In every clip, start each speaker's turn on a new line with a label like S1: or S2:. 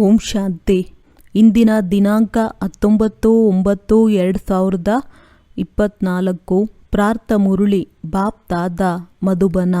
S1: ಓಂ ಶಾಂತಿ. ಇಂದಿನ ದಿನಾಂಕ ಹತ್ತೊಂಬತ್ತು ಒಂಬತ್ತು ಎರಡು ಸಾವಿರದ ಇಪ್ಪತ್ತ್ನಾಲ್ಕು ಪ್ರಾರ್ಥ ಮುರುಳಿ, ಬಾಪ್ ದಾದ, ಮಧುಬನ.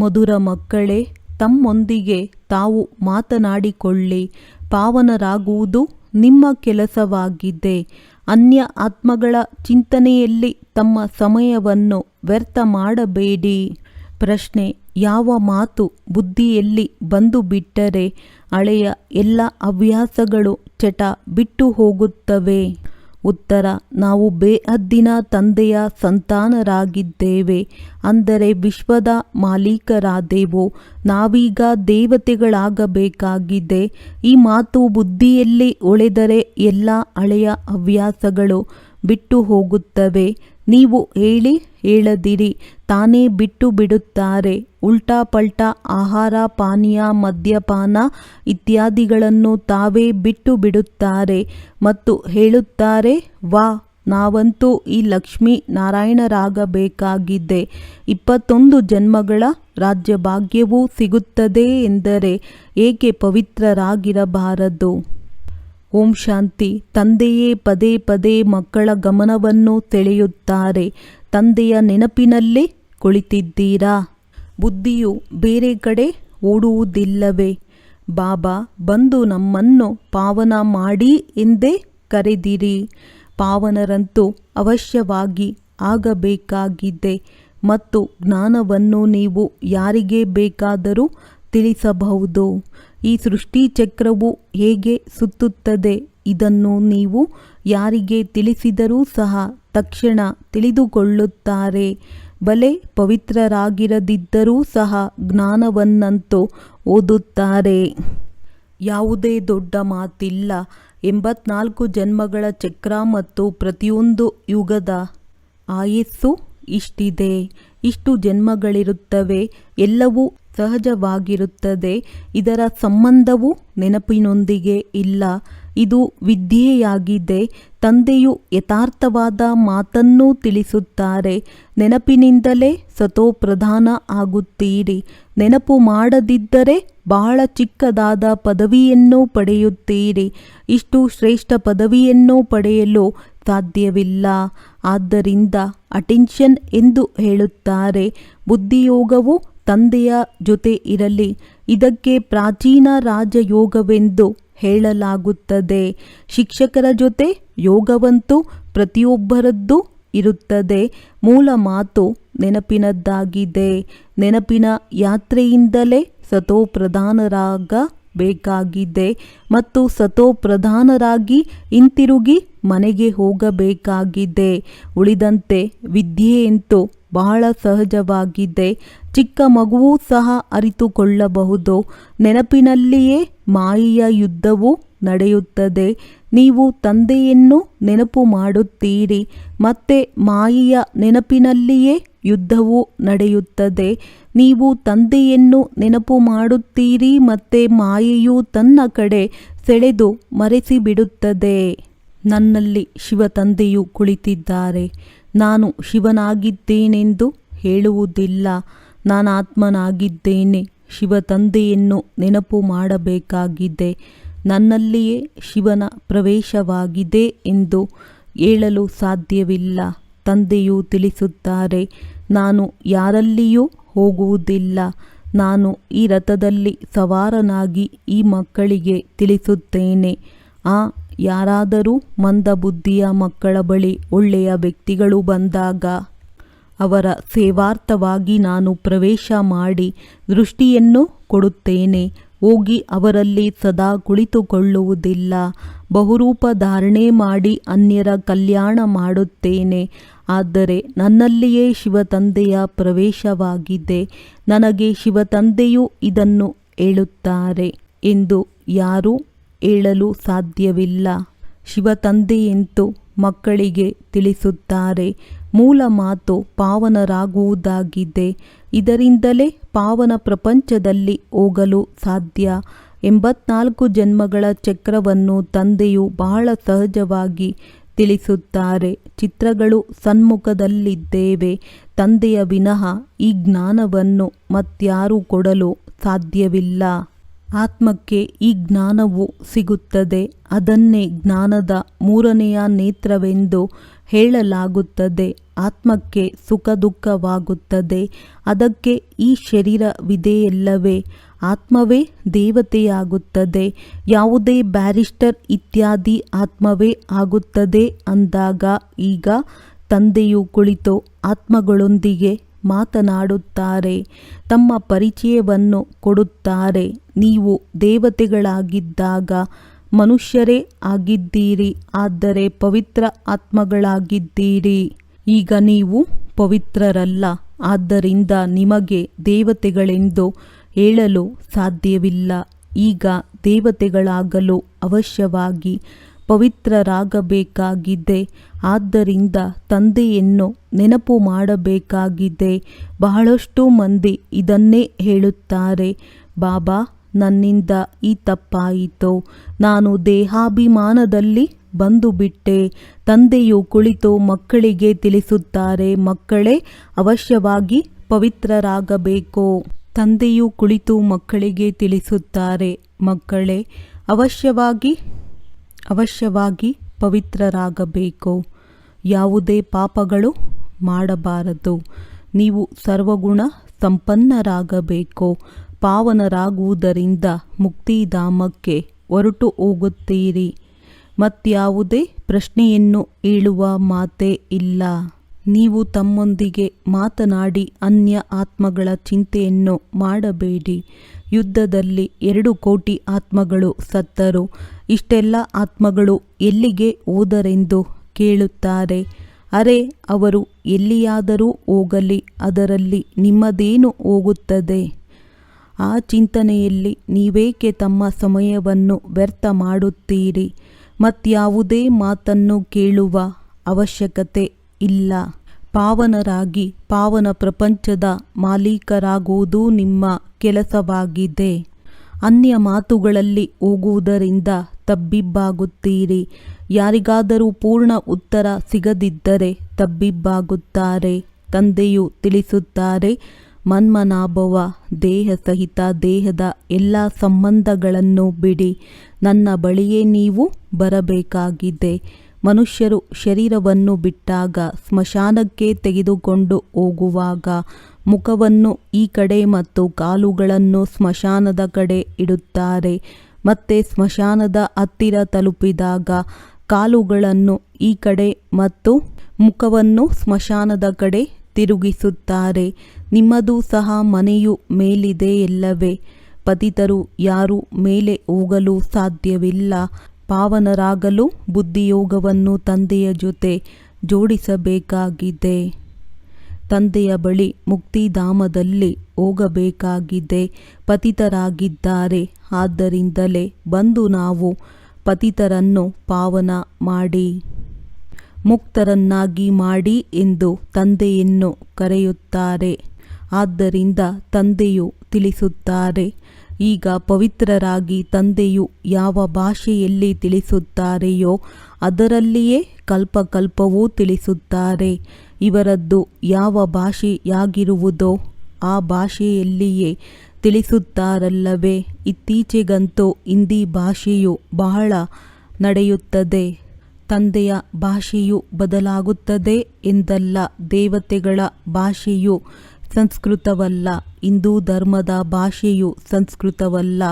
S1: ಮಧುರ ಮಕ್ಕಳೇ, ತಮ್ಮೊಂದಿಗೆ ತಾವು ಮಾತನಾಡಿಕೊಳ್ಳಿ. ಪಾವನರಾಗುವುದು ನಿಮ್ಮ ಕೆಲಸವಾಗಿದೆ. ಅನ್ಯ ಆತ್ಮಗಳ ಚಿಂತನೆಯಲ್ಲಿ ತಮ್ಮ ಸಮಯವನ್ನು ವ್ಯರ್ಥ ಮಾಡಬೇಡಿ. ಪ್ರಶ್ನೆ, ಯಾವ ಮಾತು ಬುದ್ಧಿಯಲ್ಲಿ ಬಂದು ಬಿಟ್ಟರೆ ಹಳೆಯ ಎಲ್ಲ ಹವ್ಯಾಸಗಳು ಚಟ ಬಿಟ್ಟು ಹೋಗುತ್ತವೆ? ಉತ್ತರ, ನಾವು ಬೇಹದ್ದಿನ ತಂದೆಯ ಸಂತಾನರಾಗಿದ್ದೇವೆ. ಅಂದರೆ ವಿಶ್ವದ ಮಾಲೀಕರಾದೆವು. ನಾವೀಗ ದೇವತೆಗಳಾಗಬೇಕಾಗಿದೆ. ಈ ಮಾತು ಬುದ್ಧಿಯಲ್ಲಿ ಒಳೆದರೆ ಎಲ್ಲ ಹಳೆಯ ಹವ್ಯಾಸಗಳು ಬಿಟ್ಟು ಹೋಗುತ್ತವೆ. ನೀವು ಹೇಳಿ ಹೇಳದಿರಿ, ತಾನೇ ಬಿಟ್ಟು ಬಿಡುತ್ತಾರೆ. ಉಲ್ಟಾ ಪಲ್ಟಾ ಆಹಾರ, ಪಾನೀಯ, ಮದ್ಯಪಾನ ಇತ್ಯಾದಿಗಳನ್ನು ತಾವೇ ಬಿಟ್ಟು ಬಿಡುತ್ತಾರೆ ಮತ್ತು ಹೇಳುತ್ತಾರೆ, ವಾ, ನಾವಂತೂ ಈ ಲಕ್ಷ್ಮೀ ನಾರಾಯಣರಾಗಬೇಕಾಗಿದೆ. ಇಪ್ಪತ್ತೊಂದು ಜನ್ಮಗಳ ರಾಜ್ಯಭಾಗ್ಯವೂ ಸಿಗುತ್ತದೆ ಎಂದರೆ ಏಕೆ ಪವಿತ್ರರಾಗಿರಬಾರದು? ಓಂ ಶಾಂತಿ. ತಂದೆಯೇ ಪದೇ ಪದೇ ಮಕ್ಕಳ ಗಮನವನ್ನು ಸೆಳೆಯುತ್ತಾರೆ. ತಂದೆಯ ನೆನಪಿನಲ್ಲೇ ಕುಳಿತಿದ್ದೀರಾ? ಬುದ್ಧಿಯು ಬೇರೆ ಕಡೆ ಓಡುವುದಿಲ್ಲವೇ? ಬಾಬಾ, ಬಂದು ನಮ್ಮನ್ನು ಪಾವನ ಮಾಡಿ ಎಂದೇ ಕರೆದಿರಿ. ಪಾವನರಂತೂ ಅವಶ್ಯವಾಗಿ ಆಗಬೇಕಾಗಿದೆ ಮತ್ತು ಜ್ಞಾನವನ್ನು ನೀವು ಯಾರಿಗೆ ಬೇಕಾದರೂ ತಿಳಿಸಬಹುದು. ಈ ಸೃಷ್ಟಿ ಚಕ್ರವು ಹೇಗೆ ಸುತ್ತುತ್ತದೆ ಇದನ್ನು ನೀವು ಯಾರಿಗೆ ತಿಳಿಸಿದರೂ ಸಹ ತಕ್ಷಣ ತಿಳಿದುಕೊಳ್ಳುತ್ತಾರೆ. ಬಲೆ ಪವಿತ್ರರಾಗಿರದಿದ್ದರೂ ಸಹ ಜ್ಞಾನವನ್ನಂತೂ ಓದುತ್ತಾರೆ. ಯಾವುದೇ ದೊಡ್ಡ ಮಾತಿಲ್ಲ. ಎಂಬತ್ನಾಲ್ಕು ಜನ್ಮಗಳ ಚಕ್ರ ಮತ್ತು ಪ್ರತಿಯೊಂದು ಯುಗದ ಆಯಸ್ಸು ಇಷ್ಟಿದೆ. ಇಷ್ಟು ಜನ್ಮಗಳಿರುತ್ತವೆ. ಎಲ್ಲವೂ ಸಹಜವಾಗಿರುತ್ತದೆ. ಇದರ ಸಂಬಂಧವು ನೆನಪಿನೊಂದಿಗೆ ಇಲ್ಲ. ಇದು ವಿದ್ಯೆಯಾಗಿದೆ. ತಂದೆಯು ಯಥಾರ್ಥವಾದ ಮಾತನ್ನು ತಿಳಿಸುತ್ತಾರೆ. ನೆನಪಿನಿಂದಲೇ ಸತೋಪ್ರಧಾನ ಆಗುತ್ತೀರಿ. ನೆನಪು ಮಾಡದಿದ್ದರೆ ಬಹಳ ಚಿಕ್ಕದಾದ ಪದವಿಯನ್ನು ಪಡೆಯುತ್ತೀರಿ. ಇಷ್ಟು ಶ್ರೇಷ್ಠ ಪದವಿಯನ್ನು ಪಡೆಯಲು ಸಾಧ್ಯವಿಲ್ಲ. ಆದ್ದರಿಂದ ಅಟೆನ್ಷನ್ ಎಂದು ಹೇಳುತ್ತಾರೆ. ಬುದ್ಧಿಯೋಗವು ತಂದೆಯ ಜೊತೆ ಇರಲಿ. ಇದಕ್ಕೆ ಪ್ರಾಚೀನ ರಾಜಯೋಗವೆಂದು ಹೇಳಲಾಗುತ್ತದೆ. ಶಿಕ್ಷಕರ ಜೊತೆ ಯೋಗವಂತೂ ಪ್ರತಿಯೊಬ್ಬರದ್ದು ಇರುತ್ತದೆ. ಮೂಲ ಮಾತು ನೆನಪಿನದ್ದಾಗಿದೆ. ನೆನಪಿನ ಯಾತ್ರೆಯಿಂದಲೇ ಸತೋಪ್ರಧಾನರಾಗಬೇಕಾಗಿದೆ ಮತ್ತು ಸತೋಪ್ರಧಾನರಾಗಿ ಹಿಂತಿರುಗಿ ಮನೆಗೆ ಹೋಗಬೇಕಾಗಿದೆ. ಉಳಿದಂತೆ ವಿದ್ಯೆಯಂತೂ ಬಹಳ ಸಹಜವಾಗಿದೆ ಚಿಕ್ಕ ಮಗುವೂ ಸಹ ಅರಿತುಕೊಳ್ಳಬಹುದು. ನೆನಪಿನಲ್ಲಿಯೇ ಮಾಯಿಯ ಯುದ್ಧವು ನಡೆಯುತ್ತದೆ. ನೀವು ತಂದೆಯನ್ನು ನೆನಪು ಮಾಡುತ್ತೀರಿ. ಮತ್ತೆ ಮಾಯಿಯ ನೆನಪಿನಲ್ಲಿಯೇ ಯುದ್ಧವು ನಡೆಯುತ್ತದೆ. ನೀವು ತಂದೆಯನ್ನು ನೆನಪು ಮಾಡುತ್ತೀರಿ, ಮತ್ತೆ ಮಾಯೆಯು ತನ್ನ ಕಡೆ ಸೆಳೆದು ಮರೆಸಿಬಿಡುತ್ತದೆ. ನನ್ನಲ್ಲಿ ಶಿವ ತಂದೆಯು ಕುಳಿತಿದ್ದಾರೆ. ನಾನು ಶಿವನಾಗಿದ್ದೇನೆಂದು ಹೇಳುವುದಿಲ್ಲ. ನಾನು ಆತ್ಮನಾಗಿದ್ದೇನೆ. ಶಿವ ತಂದೆಯನ್ನು ನೆನಪು ಮಾಡಬೇಕಾಗಿದೆ. ನನ್ನಲ್ಲಿಯೇ ಶಿವನ ಪ್ರವೇಶವಾಗಿದೆ ಎಂದು ಹೇಳಲು ಸಾಧ್ಯವಿಲ್ಲ. ತಂದೆಯು ತಿಳಿಸುತ್ತಾರೆ, ನಾನು ಯಾರಲ್ಲಿಯೂ ಹೋಗುವುದಿಲ್ಲ. ನಾನು ಈ ರಥದಲ್ಲಿ ಸವಾರನಾಗಿ ಈ ಮಕ್ಕಳಿಗೆ ತಿಳಿಸುತ್ತೇನೆ. ಆ ಯಾರಾದರೂ ಮಂದಬುದ್ಧಿಯ ಮಕ್ಕಳ ಬಳಿ ಒಳ್ಳೆಯ ವ್ಯಕ್ತಿಗಳು ಬಂದಾಗ ಅವರ ಸೇವಾರ್ಥವಾಗಿ ನಾನು ಪ್ರವೇಶ ಮಾಡಿ ದೃಷ್ಟಿಯನ್ನು ಕೊಡುತ್ತೇನೆ. ಹೋಗಿ ಅವರಲ್ಲಿ ಸದಾ ಕುಳಿತುಕೊಳ್ಳುವುದಿಲ್ಲ. ಬಹುರೂಪ ಧಾರಣೆ ಮಾಡಿ ಅನ್ಯರ ಕಲ್ಯಾಣ ಮಾಡುತ್ತೇನೆ. ಆದರೆ ನನ್ನಲ್ಲಿಯೇ ಶಿವತಂದೆಯ ಪ್ರವೇಶವಾಗಿದೆ. ನನಗೆ ಶಿವತಂದೆಯು ಇದನ್ನು ಹೇಳುತ್ತಾರೆ ಎಂದು ಯಾರೂ ಹೇಳಲು ಸಾಧ್ಯವಿಲ್ಲ. ಶಿವ ಶಿವತಂದೆಯಂತೂ ಮಕ್ಕಳಿಗೆ ತಿಳಿಸುತ್ತಾರೆ. ಮೂಲ ಮಾತು ಪಾವನರಾಗುವುದಾಗಿದೆ. ಇದರಿಂದಲೇ ಪಾವನ ಪ್ರಪಂಚದಲ್ಲಿ ಹೋಗಲು ಸಾಧ್ಯ. ಎಂಬತ್ನಾಲ್ಕು ಜನ್ಮಗಳ ಚಕ್ರವನ್ನು ತಂದೆಯು ಬಹಳ ಸಹಜವಾಗಿ ತಿಳಿಸುತ್ತಾರೆ. ಚಿತ್ರಗಳು ಸನ್ಮುಖದಲ್ಲಿದ್ದೇವೆ. ತಂದೆಯ ವಿನಃ ಈ ಜ್ಞಾನವನ್ನು ಮತ್ಯಾರೂ ಕೊಡಲು ಸಾಧ್ಯವಿಲ್ಲ. ಆತ್ಮಕ್ಕೆ ಈ ಜ್ಞಾನವು ಸಿಗುತ್ತದೆ. ಅದನ್ನೇ ಜ್ಞಾನದ ಮೂರನೆಯ ನೇತ್ರವೆಂದು ಹೇಳಲಾಗುತ್ತದೆ. ಆತ್ಮಕ್ಕೆ ಸುಖ ದುಃಖವಾಗುತ್ತದೆ ಅದಕ್ಕೆ ಈ ಶರೀರವಿದೆಯಲ್ಲವೇ? ಆತ್ಮವೇ ದೇವತೆಯಾಗುತ್ತದೆ. ಯಾವುದೇ ಬ್ಯಾರಿಸ್ಟರ್ ಇತ್ಯಾದಿ ಆತ್ಮವೇ ಆಗುತ್ತದೆ. ಅಂದಾಗ ಈಗ ತಂದೆಯು ಕುಳಿತು ಆತ್ಮಗಳೊಂದಿಗೆ ಮಾತನಾಡುತ್ತಾರೆ, ತಮ್ಮ ಪರಿಚಯವನ್ನು ಕೊಡುತ್ತಾರೆ. ನೀವು ದೇವತೆಗಳಾಗಿದ್ದಾಗ ಮನುಷ್ಯರೇ ಆಗಿದ್ದೀರಿ, ಆದರೆ ಪವಿತ್ರ ಆತ್ಮಗಳಾಗಿದ್ದೀರಿ. ಈಗ ನೀವು ಪವಿತ್ರರಲ್ಲ, ಆದ್ದರಿಂದ ನಿಮಗೆ ದೇವತೆಗಳೆಂದು ಹೇಳಲು ಸಾಧ್ಯವಿಲ್ಲ. ಈಗ ದೇವತೆಗಳಾಗಲು ಅವಶ್ಯವಾಗಿ ಪವಿತ್ರರಾಗಬೇಕಾಗಿದೆ. ಆದ್ದರಿಂದ ತಂದೆಯನ್ನು ನೆನಪು ಮಾಡಬೇಕಾಗಿದೆ. ಬಹಳಷ್ಟು ಮಂದಿ ಇದನ್ನೇ ಹೇಳುತ್ತಾರೆ. ಬಾಬಾ, ನನ್ನಿಂದ ಈ ತಪ್ಪಾಯಿತು. ನಾನು ದೇಹಾಭಿಮಾನದಲ್ಲಿ ಬಂದು ಬಿಟ್ಟೆ ತಂದೆಯು ಕುಳಿತು ಮಕ್ಕಳಿಗೆ ತಿಳಿಸುತ್ತಾರೆ. ಮಕ್ಕಳೇ, ಅವಶ್ಯವಾಗಿ ಪವಿತ್ರರಾಗಬೇಕು. ತಂದೆಯು ಕುಳಿತು ಮಕ್ಕಳಿಗೆ ತಿಳಿಸುತ್ತಾರೆ. ಮಕ್ಕಳೇ, ಅವಶ್ಯವಾಗಿ ಅವಶ್ಯವಾಗಿ ಪವಿತ್ರರಾಗಬೇಕು. ಯಾವುದೇ ಪಾಪಗಳು ಮಾಡಬಾರದು. ನೀವು ಸರ್ವಗುಣ ಸಂಪನ್ನರಾಗಬೇಕು. ಪಾವನರಾಗುವುದರಿಂದ ಮುಕ್ತಿಧಾಮಕ್ಕೆ ಹೊರಟು ಹೋಗುತ್ತೀರಿ. ಮತ್ಯಾವುದೇ ಪ್ರಶ್ನೆಯನ್ನು ಹೇಳುವ ಮಾತೇ ಇಲ್ಲ. ನೀವು ತಮ್ಮೊಂದಿಗೆ ಮಾತನಾಡಿ ಅನ್ಯ ಆತ್ಮಗಳ ಚಿಂತೆಯನ್ನು ಮಾಡಬೇಡಿ. ಯುದ್ಧದಲ್ಲಿ ಎರಡು ಕೋಟಿ ಆತ್ಮಗಳು ಸತ್ತರು. ಇಷ್ಟೆಲ್ಲ ಆತ್ಮಗಳು ಎಲ್ಲಿಗೆ ಹೋದರೆಂದು ಕೇಳುತ್ತಾರೆ. ಅರೆ, ಅವರು ಎಲ್ಲಿಯಾದರೂ ಹೋಗಲಿ, ಅದರಲ್ಲಿ ನಿಮ್ಮದೇನು ಹೋಗುತ್ತದೆ? ಆ ಚಿಂತನೆಯಲ್ಲಿ ನೀವೇಕೆ ತಮ್ಮ ಸಮಯವನ್ನು ವ್ಯರ್ಥ ಮಾಡುತ್ತೀರಿ? ಮತ್ಯಾವುದೇ ಮಾತನ್ನು ಕೇಳುವ ಅವಶ್ಯಕತೆ ಇಲ್ಲ. ಪಾವನರಾಗಿ ಪಾವನ ಪ್ರಪಂಚದ ಮಾಲೀಕರಾಗುವುದು ನಿಮ್ಮ ಕೆಲಸವಾಗಿದೆ. ಅನ್ಯ ಮಾತುಗಳಲ್ಲಿ ಹೋಗುವುದರಿಂದ ತಬ್ಬಿಬ್ಬಾಗುತ್ತೀರಿ. ಯಾರಿಗಾದರೂ ಪೂರ್ಣ ಉತ್ತರ ಸಿಗದಿದ್ದರೆ ತಬ್ಬಿಬ್ಬಾಗುತ್ತಾರೆ. ತಂದೆಯು ತಿಳಿಸುತ್ತಾರೆ, ಮನ್ಮನಾಭವ, ದೇಹ ಸಹಿತ ದೇಹದ ಎಲ್ಲ ಸಂಬಂಧಗಳನ್ನು ಬಿಡಿ. ನನ್ನ ಬಳಿಯೇ ನೀವು ಬರಬೇಕಾಗಿದೆ. ಮನುಷ್ಯರು ಶರೀರವನ್ನು ಬಿಟ್ಟಾಗ, ಸ್ಮಶಾನಕ್ಕೆ ತೆಗೆದುಕೊಂಡು ಹೋಗುವಾಗ ಮುಖವನ್ನು ಈ ಕಡೆ ಮತ್ತು ಕಾಲುಗಳನ್ನು ಸ್ಮಶಾನದ ಕಡೆ ಇಡುತ್ತಾರೆ. ಮತ್ತೆ ಸ್ಮಶಾನದ ಹತ್ತಿರ ತಲುಪಿದಾಗ ಕಾಲುಗಳನ್ನು ಈ ಕಡೆ ಮತ್ತು ಮುಖವನ್ನು ಸ್ಮಶಾನದ ಕಡೆ ತಿರುಗಿಸುತ್ತಾರೆ. ನಿಮ್ಮದು ಸಹ ಮನೆಯು ಮೇಲಿದೆ ಎಲ್ಲವೇ ಪತಿತರು ಯಾರು ಮೇಲೆ ಹೋಗಲು ಸಾಧ್ಯವಿಲ್ಲ. ಪಾವನರಾಗಲು ಬುದ್ಧಿಯೋಗವನ್ನು ತಂದೆಯ ಜೊತೆ ಜೋಡಿಸಬೇಕಾಗಿದೆ. ತಂದೆಯ ಬಳಿ ಮುಕ್ತಿಧಾಮದಲ್ಲಿ ಹೋಗಬೇಕಾಗಿದೆ. ಪತಿತರಾಗಿದ್ದಾರೆ. ಆದ್ದರಿಂದಲೇ ಬಂದು ನಾವು ಪತಿತರನ್ನು ಪಾವನ ಮಾಡಿ, ಮುಕ್ತರನ್ನಾಗಿ ಮಾಡಿ ಎಂದು ತಂದೆಯನ್ನು ಕರೆಯುತ್ತಾರೆ. ಆದ್ದರಿಂದ ತಂದೆಯು ತಿಳಿಸುತ್ತಾರೆ. ಈಗ ಪವಿತ್ರರಾಗಿ ತಂದೆಯು ಯಾವ ಭಾಷೆಯಲ್ಲಿ ತಿಳಿಸುತ್ತಾರೆಯೋ ಅದರಲ್ಲಿಯೇ ಕಲ್ಪಕಲ್ಪವೂ ತಿಳಿಸುತ್ತಾರೆ. ಇವರದ್ದು ಯಾವ ಭಾಷೆಯಾಗಿರುವುದೋ ಆ ಭಾಷೆಯಲ್ಲಿಯೇ ತಿಳಿಸುತ್ತಾರಲ್ಲವೇ. ಇತ್ತೀಚೆಗಂತೂ ಹಿಂದಿ ಭಾಷೆಯು ಬಹಳ ನಡೆಯುತ್ತದೆ. ತಂದೆಯ ಭಾಷೆಯು ಬದಲಾಗುತ್ತದೆ ಎಂದಲ್ಲ, ದೇವತೆಗಳ ಭಾಷೆಯು ಸಂಸ್ಕೃತವಲ್ಲ. ಹಿಂದೂ ಧರ್ಮದ ಭಾಷೆಯು ಸಂಸ್ಕೃತವಲ್ಲ.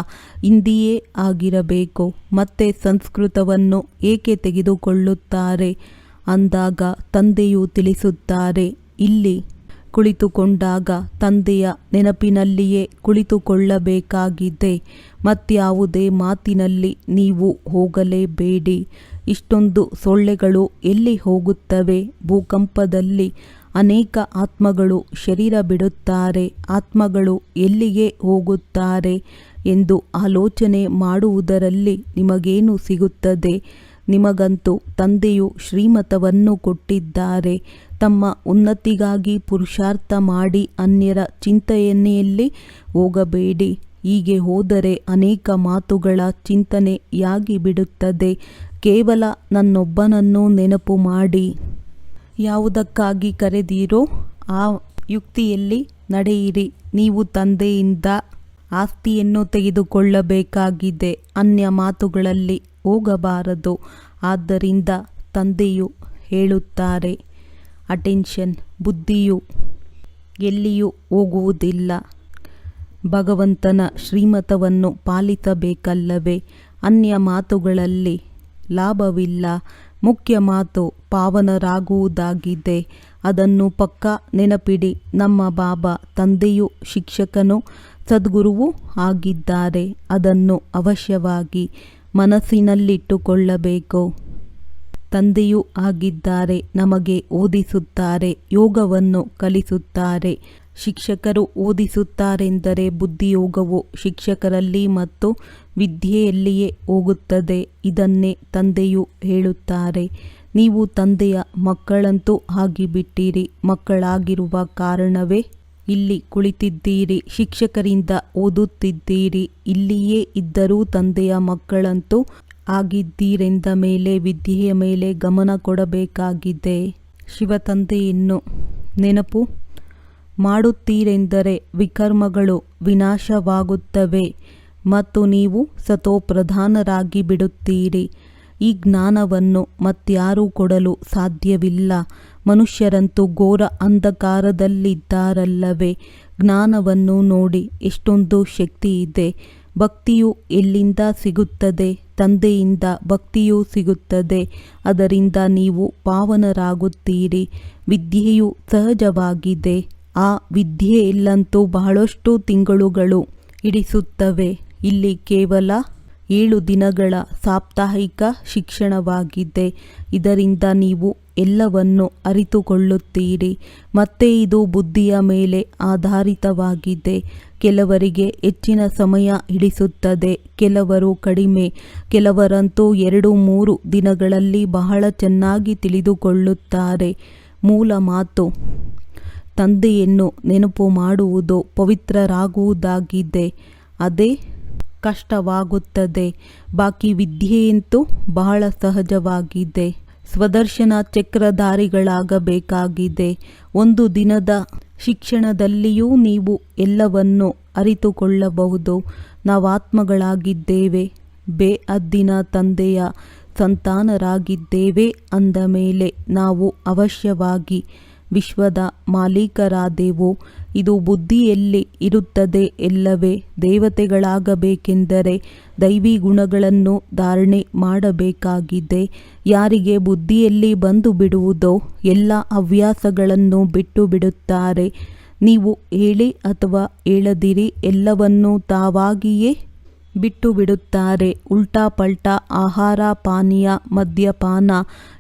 S1: ಹಿಂದಿಯೇ ಆಗಿರಬೇಕು. ಮತ್ತೆ ಸಂಸ್ಕೃತವನ್ನು ಏಕೆ ತೆಗೆದುಕೊಳ್ಳುತ್ತಾರೆ? ಅಂದಾಗ ತಂದೆಯು ತಿಳಿಸುತ್ತಾರೆ, ಇಲ್ಲಿ ಕುಳಿತುಕೊಂಡಾಗ ತಂದೆಯ ನೆನಪಿನಲ್ಲಿಯೇ ಕುಳಿತುಕೊಳ್ಳಬೇಕಾಗಿದೆ. ಮತ್ಯಾವುದೇ ಮಾತಿನಲ್ಲಿ ನೀವು ಹೋಗಲೇಬೇಡಿ. ಇಷ್ಟೊಂದು ಸೊಳ್ಳೆಗಳು ಎಲ್ಲಿ ಹೋಗುತ್ತವೆ? ಭೂಕಂಪದಲ್ಲಿ ಅನೇಕ ಆತ್ಮಗಳು ಶರೀರ ಬಿಡುತ್ತಾರೆ, ಆತ್ಮಗಳು ಎಲ್ಲಿಗೆ ಹೋಗುತ್ತಾರೆ ಎಂದು ಆಲೋಚನೆ ಮಾಡುವುದರಲ್ಲಿ ನಿಮಗೇನು ಸಿಗುತ್ತದೆ? ನಿಮಗಂತೂ ತಂದೆಯು ಶ್ರೀಮತವನ್ನು ಕೊಟ್ಟಿದ್ದಾರೆ. ತಮ್ಮ ಉನ್ನತಿಗಾಗಿ ಪುರುಷಾರ್ಥ ಮಾಡಿ ಅನ್ಯರ ಚಿಂತೆಯನ್ನೆಯಲ್ಲಿ ಹೋಗಬೇಡಿ. ಹೀಗೆ ಹೋದರೆ ಅನೇಕ ಮಾತುಗಳ ಚಿಂತನೆಯಾಗಿ ಬಿಡುತ್ತದೆ. ಕೇವಲ ನನ್ನೊಬ್ಬನನ್ನು ನೆನಪು ಮಾಡಿ. ಯಾವುದಕ್ಕಾಗಿ ಕರೆದೀರೋ ಆ ಯುಕ್ತಿಯಲ್ಲಿ ನಡೆಯಿರಿ. ನೀವು ತಂದೆಯಿಂದ ಆಸ್ತಿಯನ್ನು ತೆಗೆದುಕೊಳ್ಳಬೇಕಾಗಿದೆ. ಅನ್ಯ ಮಾತುಗಳಲ್ಲಿ ಹೋಗಬಾರದು. ಆದ್ದರಿಂದ ತಂದೆಯು ಹೇಳುತ್ತಾರೆ, ಅಟೆನ್ಷನ್, ಬುದ್ಧಿಯು ಎಲ್ಲಿಯೂ ಹೋಗುವುದಿಲ್ಲ. ಭಗವಂತನ ಶ್ರೀಮತವನ್ನು ಪಾಲಿಸಬೇಕಲ್ಲವೇ? ಅನ್ಯ ಮಾತುಗಳಲ್ಲಿ ಲಾಭವಿಲ್ಲ. ಮುಖ್ಯ ಮಾತು ಪಾವನರಾಗುವುದಾಗಿದೆ. ಅದನ್ನು ಪಕ್ಕ ನೆನಪಿಡಿ, ನಮ್ಮ ಬಾಬಾ ತಂದೆಯು ಶಿಕ್ಷಕನು ಸದ್ಗುರುವೂ ಆಗಿದ್ದಾರೆ. ಅದನ್ನು ಅವಶ್ಯವಾಗಿ ಮನಸ್ಸಿನಲ್ಲಿಟ್ಟುಕೊಳ್ಳಬೇಕು. ತಂದೆಯೂ ಆಗಿದ್ದಾರೆ, ನಮಗೆ ಓದಿಸುತ್ತಾರೆ, ಯೋಗವನ್ನು ಕಲಿಸುತ್ತಾರೆ. ಶಿಕ್ಷಕರು ಓದಿಸುತ್ತಾರೆಂದರೆ ಬುದ್ಧಿಯೋಗವು ಶಿಕ್ಷಕರಲ್ಲಿ ಮತ್ತು ವಿದ್ಯೆಯಲ್ಲಿಯೇ ಹೋಗುತ್ತದೆ. ಇದನ್ನೇ ತಂದೆಯು ಹೇಳುತ್ತಾರೆ. ನೀವು ತಂದೆಯ ಮಕ್ಕಳಂತೂ ಆಗಿಬಿಟ್ಟಿರಿ. ಮಕ್ಕಳಾಗಿರುವ ಕಾರಣವೇ ಇಲ್ಲಿ ಕುಳಿತಿದ್ದೀರಿ. ಶಿಕ್ಷಕರಿಂದ ಓದುತ್ತಿದ್ದೀರಿ. ಇಲ್ಲಿಯೇ ಇದ್ದರೂ ತಂದೆಯ ಮಕ್ಕಳಂತೂ ಆಗಿದ್ದೀರೆಂದ ಮೇಲೆ ವಿದ್ಯೆಯ ಮೇಲೆ ಗಮನ ಕೊಡಬೇಕಾಗಿದೆ. ಶಿವತಂದೆಯನ್ನು ನೆನಪು ಮಾಡುತ್ತೀರೆಂದರೆ ವಿಕರ್ಮಗಳು ವಿನಾಶವಾಗುತ್ತವೆ ಮತ್ತು ನೀವು ಸತೋಪ್ರಧಾನರಾಗಿ ಬಿಡುತ್ತೀರಿ. ಈ ಜ್ಞಾನವನ್ನು ಮತ್ಯಾರೂ ಕೊಡಲು ಸಾಧ್ಯವಿಲ್ಲ. ಮನುಷ್ಯರಂತೂ ಘೋರ ಅಂಧಕಾರದಲ್ಲಿದ್ದಾರಲ್ಲವೇ. ಜ್ಞಾನವನ್ನು ನೋಡಿ ಎಷ್ಟೊಂದು ಶಕ್ತಿ ಇದೆ. ಭಕ್ತಿಯು ಎಲ್ಲಿಂದ ಸಿಗುತ್ತದೆ? ತಂದೆಯಿಂದ ಭಕ್ತಿಯೂ ಸಿಗುತ್ತದೆ. ಅದರಿಂದ ನೀವು ಪಾವನರಾಗುತ್ತೀರಿ. ವಿದ್ಯೆಯು ಸಹಜವಾಗಿದೆ. ಆ ವಿದ್ಯೆ ಇಲ್ಲಂತೂ ಬಹಳಷ್ಟು ತಿಂಗಳುಗಳು ಹಿಡಿಸುತ್ತವೆ. ಇಲ್ಲಿ ಕೇವಲ ಏಳು ದಿನಗಳ ಸಾಪ್ತಾಹಿಕ ಶಿಕ್ಷಣವಾಗಿದೆ. ಇದರಿಂದ ನೀವು ಎಲ್ಲವನ್ನು ಅರಿತುಕೊಳ್ಳುತ್ತೀರಿ. ಮತ್ತೆ ಇದು ಬುದ್ಧಿಯ ಮೇಲೆ ಆಧಾರಿತವಾಗಿದೆ. ಕೆಲವರಿಗೆ ಹೆಚ್ಚಿನ ಸಮಯ ಹಿಡಿಸುತ್ತದೆ, ಕೆಲವರು ಕಡಿಮೆ. ಕೆಲವರಂತೂ ಎರಡು ಮೂರು ದಿನಗಳಲ್ಲಿ ಬಹಳ ಚೆನ್ನಾಗಿ ತಿಳಿದುಕೊಳ್ಳುತ್ತಾರೆ. ಮೂಲ ಮಾತು ತಂದೆಯನ್ನು ನೆನಪು ಮಾಡುವುದು ಪವಿತ್ರರಾಗುವುದಾಗಿದೆ, ಅದೇ ಕಷ್ಟವಾಗುತ್ತದೆ. ಬಾಕಿ ವಿದ್ಯೆಯಂತೂ ಬಹಳ ಸಹಜವಾಗಿದೆ. ಸ್ವದರ್ಶನ ಚಕ್ರಧಾರಿಗಳಾಗಬೇಕಾಗಿದೆ. ಒಂದು ದಿನದ ಶಿಕ್ಷಣದಲ್ಲಿಯೂ ನೀವು ಎಲ್ಲವನ್ನು ಅರಿತುಕೊಳ್ಳಬಹುದು. ನಾವಾತ್ಮಗಳಾಗಿದ್ದೇವೆ. ಬೇಅದ್ದಿನ ತಂದೆಯ ಸಂತಾನರಾಗಿದ್ದೇವೆ ಅಂದ ಮೇಲೆ ನಾವು ಅವಶ್ಯವಾಗಿ ವಿಶ್ವದ ಮಾಲೀಕರಾದೆವು, ಇದು ಬುದ್ಧಿಯಲ್ಲಿ ಇರುತ್ತದೆ ಎಲ್ಲವೇ. ದೇವತೆಗಳಾಗಬೇಕೆಂದರೆ ದೈವಿ ಗುಣಗಳನ್ನು ಧಾರಣೆ ಮಾಡಬೇಕಾಗಿದೆ. ಯಾರಿಗೆ ಬುದ್ಧಿಯಲ್ಲಿ ಬಂದು ಬಿಡುವುದೋ, ಎಲ್ಲ ಹವ್ಯಾಸಗಳನ್ನು ಬಿಟ್ಟು ಬಿಡುತ್ತಾರೆ. ನೀವು ಹೇಳಿ ಅಥವಾ ಹೇಳದಿರಿ, ಎಲ್ಲವನ್ನೂ ತಾವಾಗಿಯೇ ಬಿಟ್ಟು ಬಿಡುತ್ತಾರೆ ಉಲ್ಟಾ ಪಲ್ಟಾ, ಆಹಾರ, ಪಾನೀಯ, ಮದ್ಯಪಾನ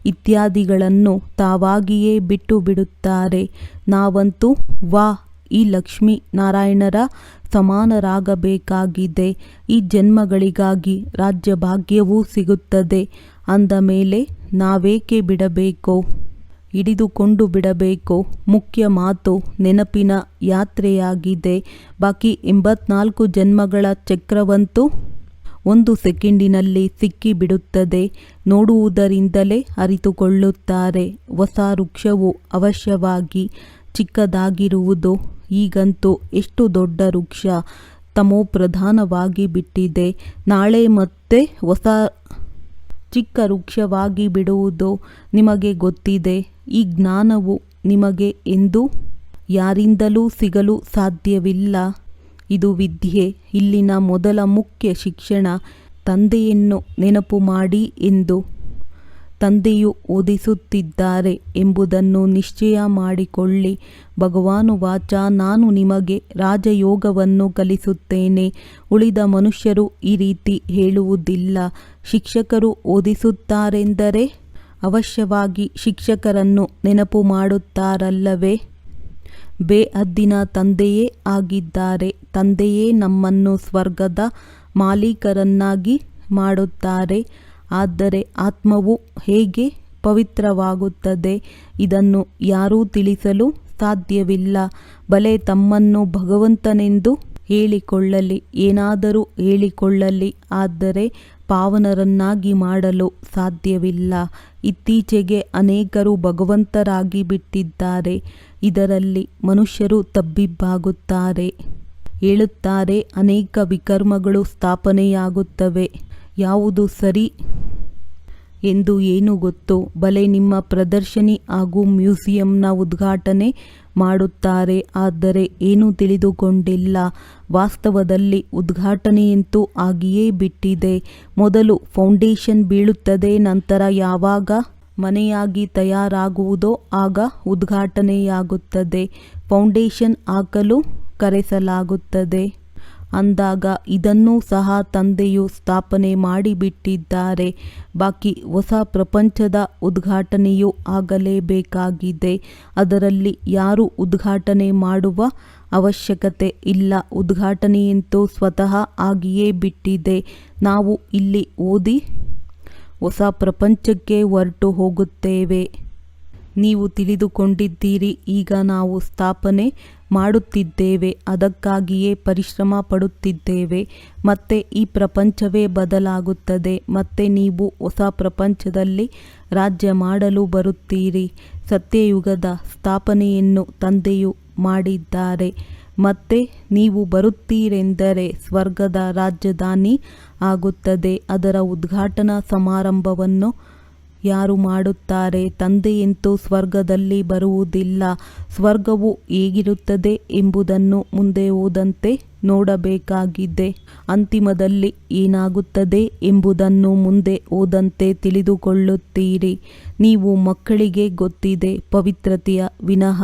S1: ಇತ್ಯಾದಿಗಳನ್ನು ತಾವಾಗಿಯೇ ಬಿಟ್ಟು ಬಿಡುತ್ತಾರೆ ನಾವಂತೂ ವಾ, ಈ ಲಕ್ಷ್ಮೀ ನಾರಾಯಣರ ಸಮಾನರಾಗಬೇಕಾಗಿದೆ. ಈ ಜನ್ಮಗಳಿಗಾಗಿ ರಾಜ್ಯ ಭಾಗ್ಯವೂ ಸಿಗುತ್ತದೆ. ಅಂದ ಮೇಲೆ ನಾವೇಕೆ ಬಿಡಬೇಕು? ಹಿಡಿದುಕೊಂಡು ಬಿಡಬೇಕು. ಮುಖ್ಯ ಮಾತು ನೆನಪಿನ ಯಾತ್ರೆಯಾಗಿದೆ. ಬಾಕಿ ಎಂಬತ್ನಾಲ್ಕು ಜನ್ಮಗಳ ಚಕ್ರವಂತೂ ಒಂದು ಸೆಕೆಂಡಿನಲ್ಲಿ ಸಿಕ್ಕಿಬಿಡುತ್ತದೆ. ನೋಡುವುದರಿಂದಲೇ ಅರಿತುಕೊಳ್ಳುತ್ತಾರೆ. ಹೊಸ ವೃಕ್ಷವು ಅವಶ್ಯವಾಗಿ ಚಿಕ್ಕದಾಗಿರುವುದು. ಈಗಂತೂ ಎಷ್ಟು ದೊಡ್ಡ ವೃಕ್ಷ ತಮೋ ಪ್ರಧಾನವಾಗಿ ಬಿಟ್ಟಿದೆ. ನಾಳೆ ಮತ್ತೆ ಹೊಸ ಚಿಕ್ಕ ವೃಕ್ಷವಾಗಿ ಬಿಡುವುದು ನಿಮಗೆ ಗೊತ್ತಿದೆ, ಈ ಜ್ಞಾನವು ನಿಮಗೆ ಎಂದು ಯಾರಿಂದಲೂ ಸಿಗಲು ಸಾಧ್ಯವಿಲ್ಲ. ಇದು ವಿದ್ಯೆ, ಇಲ್ಲಿನ ಮೊದಲ ಮುಖ್ಯ ಶಿಕ್ಷಣ ತಂದೆಯನ್ನು ನೆನಪು ಮಾಡಿ ಎಂದು ತಂದೆಯು ಓದಿಸುತ್ತಿದ್ದಾರೆ ಎಂಬುದನ್ನು ನಿಶ್ಚಯ ಮಾಡಿಕೊಳ್ಳಿ. ಭಗವಾನು ವಾಚ, ನಾನು ನಿಮಗೆ ರಾಜಯೋಗವನ್ನು ಕಲಿಸುತ್ತೇನೆ. ಉಳಿದ ಮನುಷ್ಯರು ಈ ರೀತಿ ಹೇಳುವುದಿಲ್ಲ. ಶಿಕ್ಷಕರು ಓದಿಸುತ್ತಾರೆಂದರೆ ಅವಶ್ಯವಾಗಿ ಶಿಕ್ಷಕರನ್ನು ನೆನಪು ಮಾಡುತ್ತಾರಲ್ಲವೇ? ಬೇಅದ್ದಿನ ತಂದೆಯೇ ಆಗಿದ್ದಾರೆ. ತಂದೆಯೇ ನಮ್ಮನ್ನು ಸ್ವರ್ಗದ ಮಾಲೀಕರನ್ನಾಗಿ ಮಾಡುತ್ತಾರೆ. ಆದರೆ ಆತ್ಮವು ಹೇಗೆ ಪವಿತ್ರವಾಗುತ್ತದೆ ಇದನ್ನು ಯಾರೂ ತಿಳಿಸಲು ಸಾಧ್ಯವಿಲ್ಲ. ಬಲೆ ತಮ್ಮನ್ನು ಭಗವಂತನೆಂದು ಹೇಳಿಕೊಳ್ಳಲಿ, ಏನಾದರೂ ಹೇಳಿಕೊಳ್ಳಲಿ, ಆದರೆ ಪಾವನರನ್ನಾಗಿ ಮಾಡಲು ಸಾಧ್ಯವಿಲ್ಲ. ಇತ್ತೀಚೆಗೆ ಅನೇಕರು ಭಗವಂತರಾಗಿ ಬಿಟ್ಟಿದ್ದಾರೆ, ಇದರಲ್ಲಿ ಮನುಷ್ಯರು ತಬ್ಬಿಬ್ಬಾಗುತ್ತಾರೆ. ಹೇಳುತ್ತಾರೆ ಅನೇಕ ವಿಕರ್ಮಗಳು ಸ್ಥಾಪನೆಯಾಗುತ್ತವೆ. ಯಾವುದು ಸರಿ ಎಂದು ಏನು ಗೊತ್ತು? ಬಲೆ ನಿಮ್ಮ ಪ್ರದರ್ಶನಿ ಹಾಗೂ ಮ್ಯೂಸಿಯಂನ ಉದ್ಘಾಟನೆ ಮಾಡುತ್ತಾರೆ. ಆದರೆ ಏನೂ ತಿಳಿದುಕೊಂಡಿಲ್ಲ. ವಾಸ್ತವದಲ್ಲಿ ಉದ್ಘಾಟನೆಯಂತೂ ಆಗಿಯೇ ಬಿಟ್ಟಿದೆ. ಮೊದಲು ಫೌಂಡೇಶನ್ ಬೀಳುತ್ತದೆ, ನಂತರ ಯಾವಾಗ ಮನೆಯಾಗಿ ತಯಾರಾಗುವುದೋ ಆಗ ಉದ್ಘಾಟನೆಯಾಗುತ್ತದೆ. ಫೌಂಡೇಶನ್ ಹಾಕಲು ಕರೆಸಲಾಗುತ್ತದೆ. ಅಂದಾಗ ಇದನ್ನೂ ಸಹ ತಂದೆಯು ಸ್ಥಾಪನೆ ಮಾಡಿಬಿಟ್ಟಿದ್ದಾರೆ. ಬಾಕಿ ಹೊಸ ಪ್ರಪಂಚದ ಉದ್ಘಾಟನೆಯೂ ಆಗಲೇಬೇಕಾಗಿದೆ. ಅದರಲ್ಲಿ ಯಾರು ಉದ್ಘಾಟನೆ ಮಾಡುವ ಅವಶ್ಯಕತೆ ಇಲ್ಲ. ಉದ್ಘಾಟನೆಯಂತೂ ಸ್ವತಃ ಆಗಿಯೇ ಬಿಟ್ಟಿದೆ. ನಾವು ಇಲ್ಲಿ ಓದಿ ಹೊಸ ಪ್ರಪಂಚಕ್ಕೆ ಹೊರಟು ಹೋಗುತ್ತೇವೆ. ನೀವು ತಿಳಿದುಕೊಂಡಿದ್ದೀರಿ. ಈಗ ನಾವು ಸ್ಥಾಪನೆ ಮಾಡುತ್ತಿದ್ದೇವೆ, ಅದಕ್ಕಾಗಿಯೇ ಪರಿಶ್ರಮ ಪಡುತ್ತಿದ್ದೇವೆ. ಮತ್ತೆ ಈ ಪ್ರಪಂಚವೇ ಬದಲಾಗುತ್ತದೆ. ಮತ್ತೆ ನೀವು ಹೊಸ ಪ್ರಪಂಚದಲ್ಲಿ ರಾಜ್ಯ ಮಾಡಲು ಬರುತ್ತೀರಿ. ಸತ್ಯಯುಗದ ಸ್ಥಾಪನೆಯನ್ನು ತಂದೆಯು ಮಾಡಿದ್ದಾರೆ. ಮತ್ತೆ ನೀವು ಬರುತ್ತೀರೆಂದರೆ ಸ್ವರ್ಗದ ರಾಜಧಾನಿ ಆಗುತ್ತದೆ. ಅದರ ಉದ್ಘಾಟನಾ ಸಮಾರಂಭವನ್ನು ಯಾರು ಮಾಡುತ್ತಾರೆ? ತಂದೆಯಂತೂ ಸ್ವರ್ಗದಲ್ಲಿ ಬರುವುದಿಲ್ಲ. ಸ್ವರ್ಗವು ಹೇಗಿರುತ್ತದೆ ಎಂಬುದನ್ನು ಮುಂದೆ ಹೋದಂತೆ ನೋಡಬೇಕಾಗಿದೆ. ಅಂತಿಮದಲ್ಲಿ ಏನಾಗುತ್ತದೆ ಎಂಬುದನ್ನು ಮುಂದೆ ಓದಂತೆ ತಿಳಿದುಕೊಳ್ಳುತ್ತೀರಿ. ನೀವು ಮಕ್ಕಳಿಗೆ ಗೊತ್ತಿದೆ, ಪವಿತ್ರತೆಯ ವಿನಃ.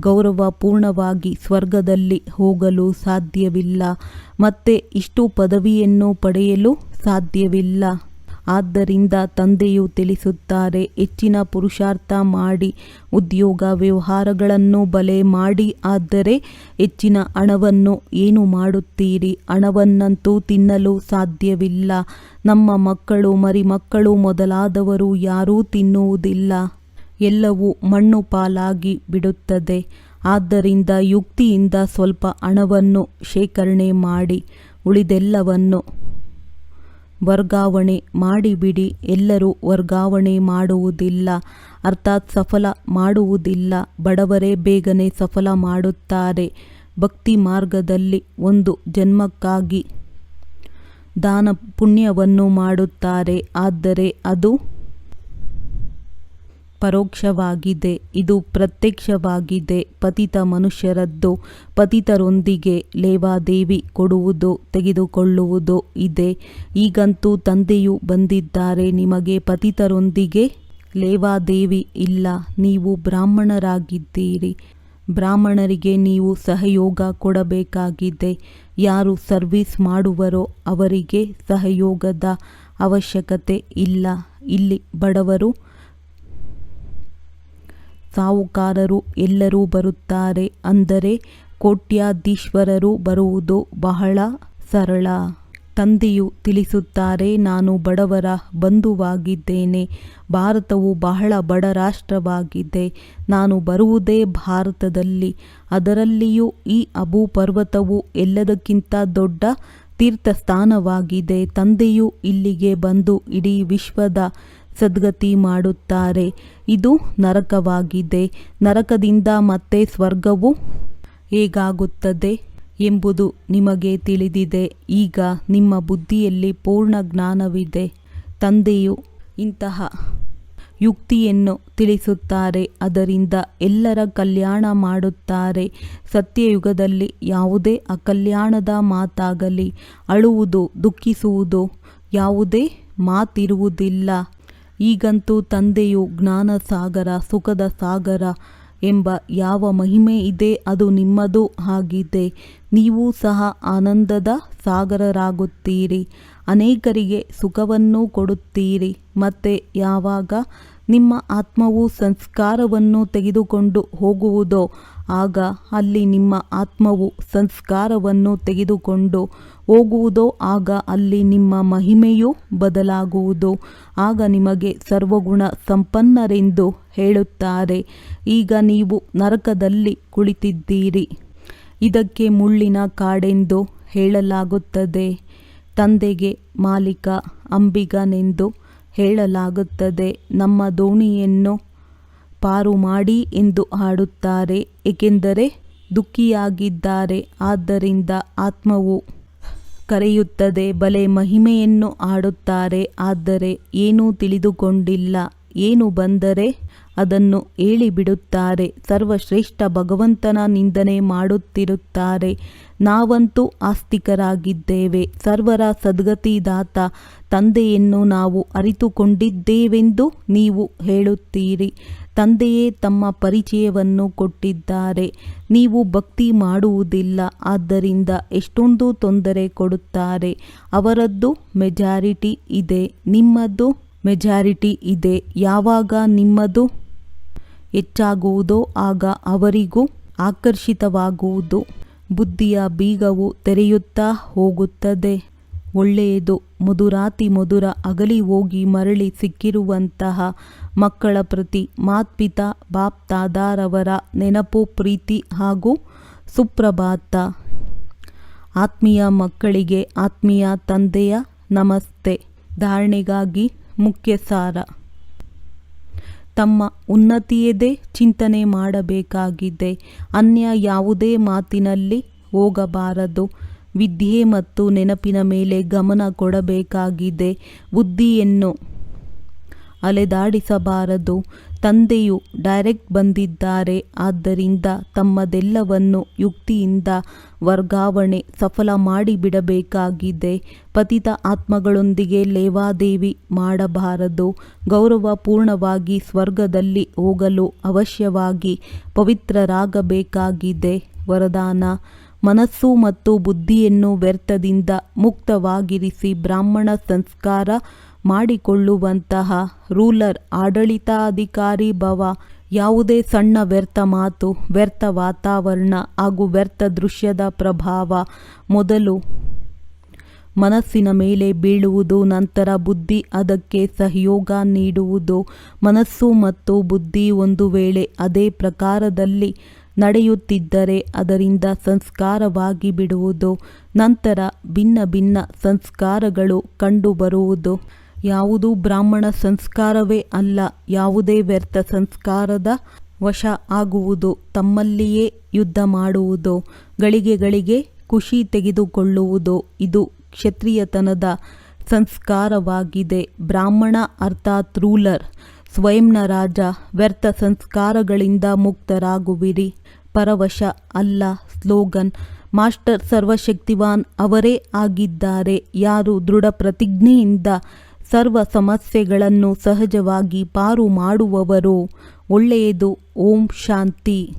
S1: ಗೌರವ ಪೂರ್ಣವಾಗಿ ಸ್ವರ್ಗದಲ್ಲಿ ಹೋಗಲು ಸಾಧ್ಯವಿಲ್ಲ. ಮತ್ತೆ ಇಷ್ಟು ಪದವಿಯನ್ನು ಪಡೆಯಲು ಸಾಧ್ಯವಿಲ್ಲ. ಆದ್ದರಿಂದ ತಂದೆಯು ತಿಳಿಸುತ್ತಾರೆ, ಹೆಚ್ಚಿನ ಪುರುಷಾರ್ಥ ಮಾಡಿ, ಉದ್ಯೋಗ ವ್ಯವಹಾರಗಳನ್ನು ಬಲೆ ಮಾಡಿ, ಆದರೆ ಹೆಚ್ಚಿನ ಹಣವನ್ನು ಏನು ಮಾಡುತ್ತೀರಿ? ಹಣವನ್ನಂತೂ ತಿನ್ನಲು ಸಾಧ್ಯವಿಲ್ಲ. ನಮ್ಮ ಮಕ್ಕಳು, ಮರಿಮಕ್ಕಳು ಮೊದಲಾದವರು ಯಾರೂ ತಿನ್ನುವುದಿಲ್ಲ. ಎಲ್ಲವೂ ಮಣ್ಣು ಪಾಲಾಗಿ ಬಿಡುತ್ತದೆ. ಆದ್ದರಿಂದ ಯುಕ್ತಿಯಿಂದ ಸ್ವಲ್ಪ ಹಣವನ್ನು ಶೇಖರಣೆ ಮಾಡಿ, ಉಳಿದೆಲ್ಲವನ್ನು ವರ್ಗಾವಣೆ ಮಾಡಿಬಿಡಿ. ಎಲ್ಲರೂ ವರ್ಗಾವಣೆ ಮಾಡುವುದಿಲ್ಲ. ಅರ್ಥಾತ್ ಸಫಲ ಮಾಡುವುದಿಲ್ಲ. ಬಡವರೇ ಬೇಗನೆ ಸಫಲ ಮಾಡುತ್ತಾರೆ. ಭಕ್ತಿ ಮಾರ್ಗದಲ್ಲಿ ಒಂದು ಜನ್ಮಕ್ಕಾಗಿ ದಾನ ಪುಣ್ಯವನ್ನು ಮಾಡುತ್ತಾರೆ. ಆದರೆ ಅದು ಪರೋಕ್ಷವಾಗಿದೆ. ಇದು ಪ್ರತ್ಯಕ್ಷವಾಗಿದೆ. ಪತಿತ ಮನುಷ್ಯರದ್ದು ಪತಿತರೊಂದಿಗೆ ಲೇವಾದೇವಿ ಕೊಡುವುದು, ತೆಗೆದುಕೊಳ್ಳುವುದು ಇದೆ. ಈಗಂತೂ ತಂದೆಯು ಬಂದಿದ್ದಾರೆ. ನಿಮಗೆ ಪತಿತರೊಂದಿಗೆ ಲೇವಾದೇವಿ ಇಲ್ಲ. ನೀವು ಬ್ರಾಹ್ಮಣರಾಗಿದ್ದೀರಿ. ಬ್ರಾಹ್ಮಣರಿಗೆ ನೀವು ಸಹಯೋಗ ಕೊಡಬೇಕಾಗಿದೆ. ಯಾರು ಸರ್ವಿಸ್ ಮಾಡುವರೋ ಅವರಿಗೆ ಸಹಯೋಗದ ಅವಶ್ಯಕತೆ ಇಲ್ಲ. ಇಲ್ಲಿ ಬಡವರು ಸಾಹುಕಾರರು ಎಲ್ಲರೂ ಬರುತ್ತಾರೆ ಅಂದರೆ ಕೋಟ್ಯಾಧೀಶ್ವರರು ಬರುವುದು ಬಹಳ ಸರಳ. ತಂದೆಯು ತಿಳಿಸುತ್ತಾರೆ, ನಾನು ಬಡವರ ಬಂಧುವಾಗಿದ್ದೇನೆ, ಭಾರತವು ಬಹಳ ಬಡ ರಾಷ್ಟ್ರವಾಗಿದೆ, ನಾನು ಬರುವುದೇ ಭಾರತದಲ್ಲಿ, ಅದರಲ್ಲಿಯೂ ಈ ಅಬು ಪರ್ವತವು ಎಲ್ಲದಕ್ಕಿಂತ ದೊಡ್ಡ ತೀರ್ಥಸ್ಥಾನವಾಗಿದೆ, ತಂದೆಯು ಇಲ್ಲಿಗೆ ಬಂದು ಇಡೀ ವಿಶ್ವದ ಸದ್ಗತಿ ಮಾಡುತ್ತಾರೆ. ಇದು ನರಕವಾಗಿದೆ. ನರಕದಿಂದ ಮತ್ತೆ ಸ್ವರ್ಗವು ಹೇಗಾಗುತ್ತದೆ ಎಂಬುದು ನಿಮಗೆ ತಿಳಿದಿದೆ. ಈಗ ನಿಮ್ಮ ಬುದ್ಧಿಯಲ್ಲಿ ಪೂರ್ಣ ಜ್ಞಾನವಿದೆ. ತಂದೆಯು ಇಂತಹ ಯುಕ್ತಿಯನ್ನು ತಿಳಿಸುತ್ತಾರೆ. ಅದರಿಂದ ಎಲ್ಲರ ಕಲ್ಯಾಣ ಮಾಡುತ್ತಾರೆ. ಸತ್ಯಯುಗದಲ್ಲಿ ಯಾವುದೇ ಅಕಲ್ಯಾಣದ ಮಾತಾಗಲಿ, ಅಳುವುದು, ದುಃಖಿಸುವುದು ಯಾವುದೇ ಮಾತಿರುವುದಿಲ್ಲ. ಈಗಂತೂ ತಂದೆಯು ಜ್ಞಾನ ಸಾಗರ ಸುಖದ ಸಾಗರ ಎಂಬ ಯಾವ ಮಹಿಮೆ ಇದೆ ಅದು ನಿಮ್ಮದು ಆಗಿದೆ. ನೀವು ಸಹ ಆನಂದದ ಸಾಗರರಾಗುತ್ತೀರಿ. ಅನೇಕರಿಗೆ ಸುಖವನ್ನು ಕೊಡುತ್ತೀರಿ. ಮತ್ತೆ ಯಾವಾಗ ನಿಮ್ಮ ಆತ್ಮವು ಸಂಸ್ಕಾರವನ್ನು ತೆಗೆದುಕೊಂಡು ಹೋಗುವುದೋ ಆಗ ಅಲ್ಲಿ ನಿಮ್ಮ ಆತ್ಮವು ಸಂಸ್ಕಾರವನ್ನು ತೆಗೆದುಕೊಂಡು ಹೋಗುವುದೋ, ಆಗ ಅಲ್ಲಿ ನಿಮ್ಮ ಮಹಿಮೆಯು ಬದಲಾಗುವುದು. ಆಗ ನಿಮಗೆ ಸರ್ವಗುಣ ಸಂಪನ್ನರೆಂದು ಹೇಳುತ್ತಾರೆ. ಈಗ ನೀವು ನರಕದಲ್ಲಿ ಕುಳಿತಿದ್ದೀರಿ. ಇದಕ್ಕೆ ಮುಳ್ಳಿನ ಕಾಡೆಂದು ಹೇಳಲಾಗುತ್ತದೆ. ತಂದೆಗೆ ಮಾಲೀಕ ಅಂಬಿಗನೆಂದು ಹೇಳಲಾಗುತ್ತದೆ. ನಮ್ಮ ದೋಣಿಯನ್ನು ಪಾರು ಮಾಡಿ ಎಂದು ಹಾಡುತ್ತಾರೆ, ಏಕೆಂದರೆ ದುಃಖಿಯಾಗಿದ್ದಾರೆ. ಆದ್ದರಿಂದ ಆತ್ಮವು ಕರೆಯುತ್ತದೆ, ಬಲೆ ಮಹಿಮೆಯನ್ನು ಆಡುತ್ತಾರೆ ಆದರೆ ಏನೂ ತಿಳಿದುಕೊಂಡಿಲ್ಲ. ಏನು ಬಂದರೆ ಅದನ್ನು ಹೇಳಿಬಿಡುತ್ತಾರೆ. ಸರ್ವಶ್ರೇಷ್ಠ ಭಗವಂತನ ನಿಂದನೆ ಮಾಡುತ್ತಿರುತ್ತಾರೆ. ನಾವಂತೂ ಆಸ್ತಿಕರಾಗಿದ್ದೇವೆ. ಸರ್ವರ ಸದ್ಗತಿದಾತ ತಂದೆಯನ್ನು ನಾವು ಅರಿತುಕೊಂಡಿದ್ದೇವೆಂದು ನೀವು ಹೇಳುತ್ತೀರಿ. ತಂದೆಯೇ ತಮ್ಮ ಪರಿಚಯವನ್ನು ಕೊಟ್ಟಿದ್ದಾರೆ. ನೀವು ಭಕ್ತಿ ಮಾಡುವುದಿಲ್ಲ, ಆದ್ದರಿಂದ ಎಷ್ಟೊಂದು ತೊಂದರೆ ಕೊಡುತ್ತಾರೆ. ಅವರದ್ದು ಮೆಜಾರಿಟಿ ಇದೆ, ನಿಮ್ಮದು ಮೆಜಾರಿಟಿ ಇದೆ. ಯಾವಾಗ ನಿಮ್ಮದು ಹೆಚ್ಚಾಗುವುದೋ ಆಗ ಅವರಿಗೂ ಆಕರ್ಷಿತವಾಗುವುದು. ಬುದ್ಧಿಯ ಬೀಗವು ತೆರೆಯುತ್ತಾ ಹೋಗುತ್ತದೆ. ಒಳ್ಳೆಯದು ಮಧುರಾತಿ ಮಧುರ ಅಗಲಿ ಹೋಗಿ ಮರಳಿ ಸಿಕ್ಕಿರುವಂತಹ ಮಕ್ಕಳ ಪ್ರತಿ ಮಾತ್ಪಿತ ಬಾಪ್ತಾದಾರವರ ನೆನಪು, ಪ್ರೀತಿ ಹಾಗೂ ಸುಪ್ರಭಾತ. ಆತ್ಮೀಯ ಮಕ್ಕಳಿಗೆ ಆತ್ಮೀಯ ತಂದೆಯ ನಮಸ್ತೆ. ಧಾರಣೆಗಾಗಿ ಮುಖ್ಯ ಸಾರ ತಮ್ಮ ಉನ್ನತಿಯದೇ ಚಿಂತನೆ ಮಾಡಬೇಕಾಗಿದೆ. ಅನ್ಯ ಯಾವುದೇ ಮಾತಿನಲ್ಲಿ ಹೋಗಬಾರದು. ವಿದ್ಯೆ ಮತ್ತು ನೆನಪಿನ ಮೇಲೆ ಗಮನ ಕೊಡಬೇಕಾಗಿದೆ. ಬುದ್ಧಿಯನ್ನು ಅಲೆದಾಡಿಸಬಾರದು. ತಂದೆಯು ಡೈರೆಕ್ಟ್ ಬಂದಿದ್ದಾರೆ. ಆದ್ದರಿಂದ ತಮ್ಮದೆಲ್ಲವನ್ನು ಯುಕ್ತಿಯಿಂದ ವರ್ಗಾವಣೆ ಸಫಲ ಮಾಡಿಬಿಡಬೇಕಾಗಿದೆ. ಪತಿತ ಆತ್ಮಗಳೊಂದಿಗೆ ಲೇವಾದೇವಿ ಮಾಡಬಾರದು. ಗೌರವಪೂರ್ಣವಾಗಿ ಸ್ವರ್ಗದಲ್ಲಿ ಹೋಗಲು ಅವಶ್ಯವಾಗಿ ಪವಿತ್ರರಾಗಬೇಕಾಗಿದೆ. ವರದಾನ. ಮನಸ್ಸು ಮತ್ತು ಬುದ್ಧಿಯನ್ನು ವ್ಯರ್ಥದಿಂದ ಮುಕ್ತವಾಗಿರಿಸಿ ಬ್ರಾಹ್ಮಣ ಸಂಸ್ಕಾರ ಮಾಡಿಕೊಳ್ಳುವಂತಹ ರೂಲರ್ ಆಡಳಿತಾಧಿಕಾರಿ ಭವ ಯಾವುದೇ ಸಣ್ಣ ವ್ಯರ್ಥ ಮಾತು, ವ್ಯರ್ಥ ವಾತಾವರಣ ಹಾಗೂ ವ್ಯರ್ಥ ದೃಶ್ಯದ ಪ್ರಭಾವ ಮೊದಲು ಮನಸ್ಸಿನ ಮೇಲೆ ಬೀಳುವುದು, ನಂತರ ಬುದ್ಧಿ ಅದಕ್ಕೆ ಸಹಯೋಗ ನೀಡುವುದು, ಮನಸ್ಸು ಮತ್ತು ಬುದ್ಧಿ ಒಂದು ವೇಳೆ ಅದೇ ಪ್ರಕಾರದಲ್ಲಿ ನಡೆಯುತ್ತಿದ್ದರೆ ಅದರಿಂದ ಸಂಸ್ಕಾರವಾಗಿ ಬಿಡುವುದು, ನಂತರ ಭಿನ್ನ ಭಿನ್ನ ಸಂಸ್ಕಾರಗಳು ಕಂಡುಬರುವುದು. ಯಾವುದು ಬ್ರಾಹ್ಮಣ ಸಂಸ್ಕಾರವೇ ಅಲ್ಲ, ಯಾವುದೇ ವ್ಯರ್ಥ ಸಂಸ್ಕಾರದ ವಶ ಆಗುವುದು, ತಮ್ಮಲ್ಲಿಯೇ ಯುದ್ಧ ಮಾಡುವುದು ಗಳಿಗೆಗಳಿಗೆ ಖುಷಿ ತೆಗೆದುಕೊಳ್ಳುವುದು, ಇದು ಕ್ಷತ್ರಿಯತನದ ಸಂಸ್ಕಾರವಾಗಿದೆ. ಬ್ರಾಹ್ಮಣ ಅರ್ಥಾತ್ ರೂಲರ್, ಸ್ವಯಂನ ರಾಜ, ವ್ಯರ್ಥ ಸಂಸ್ಕಾರಗಳಿಂದ ಮುಕ್ತರಾಗುವಿರಿ. ಪರವಶ ಅಲ್ಲ, ಸ್ಲೋಗನ್, ಮಾಸ್ಟರ್ ಸರ್ವಶಕ್ತಿವಾನ್ ಅವರೇ ಆಗಿದ್ದಾರೆ. ಯಾರು ದೃಢ ಪ್ರತಿಜ್ಞೆಯಿಂದ ಸರ್ವ ಸಮಸ್ಯೆಗಳನ್ನು ಸಹಜವಾಗಿ ಪಾರು ಮಾಡುವವರು. ಒಳ್ಳೆಯದು. ಓಂ ಶಾಂತಿ.